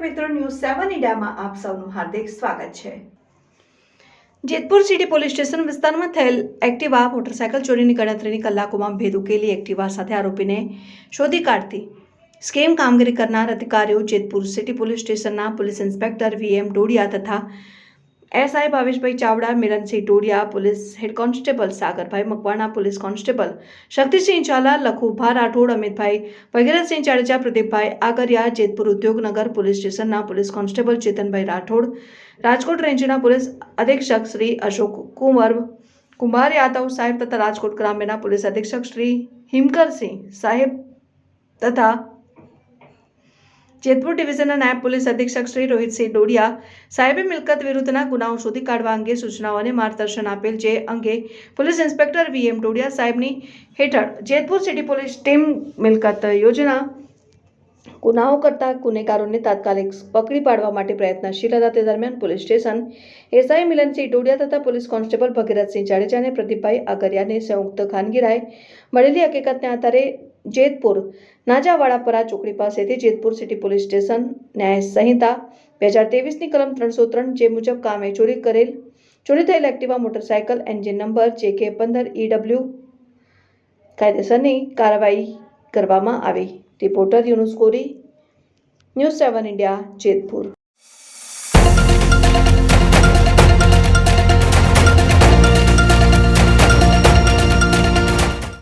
મિત્રો ન્યૂઝ સેવન ઇન્ડિયામાં આપ સૌનું હાર્દિક સ્વાગત છે. જેતપુર સિટી પોલીસ સ્ટેશન વિસ્તારમાં થયેલ એક્ટિવા મોટરસાયકલ ચોરીની ગણતરીની કલાકોમાં ભેદ ઉકેલી એક્ટિવા સાથે આરોપીને શોધી કાઢતી. સ્કેમ કામગીરી કરનાર અધિકારીઓ જેતપુર સિટી પોલીસ સ્ટેશનના પોલીસ ઇન્સ્પેક્ટર વીએમ ડોડિયા તથા SI Bhaveshbhai Chavda Miransinh Todiya police head constable Sagarbhai Makwana police constable Shaktisinh Jhala Lakhubha Rathod Amitbhai Bhagirathsinh Jadeja Pradeepbhai Agariya Jetpur Udyognagar police સ્ટેશનના police constable Chetanbhai Rathod Rajkot રેન્જના police અધિક્ષક શ્રી અશોક કુંવર કુમાર યાદવ સાહેબ તથા Rajkot ગ્રામ્યના police અધિક્ષક શ્રી હિમકરસિંહ સાહેબ તથા જેતપુર ડિવિઝનના નાયબ પોલીસ અધિક્ષક શ્રી રોહિતસિંહ ડોડિયા સાહેબે મિલકત વિરુદ્ધના ગુનાઓ શોધી કાઢવા અંગે સૂચનાઓ અને માર્ગદર્શન આપેલ જે અંગે police inspector V M Dodiya સાહેબની હેઠળ જેતપુર સિટી પોલીસ ટીમ મિલકત યોજના ગુનાઓ કરતા ગુનેગારોને તાત્કાલિક પકડી પાડવા માટે પ્રયત્નશીલ હતા. તે દરમિયાન police station, SI Milansinh Dodiya તથા પોલીસ કોન્સ્ટેબલ ભગીરથસિંહ જાડેજા અને પ્રદીપભાઈ આગરિયાને સંયુક્ત ખાનગીરાએ મળેલી હકીકતને આધારે જેતપુર નાજાવાડાપરા ચોકડી પાસેથી જેતપુર સિટી પોલીસ સ્ટેશન ન્યાય સંહિતા બે હજાર ત્રેવીસની કલમ ત્રણસો ત્રણ જે મુજબ કામે ચોરી કરેલ, ચોરી થયેલ એક્ટિવા મોટરસાયકલ, એન્જિન નંબર જે કે પંદર ઈડબ્લ્યુ કાયદેસરની કાર્યવાહી કરવામાં આવી. રિપોર્ટર યુનુસ કોરી ન્યૂઝ સેવન ઇન્ડિયા જેતપુર.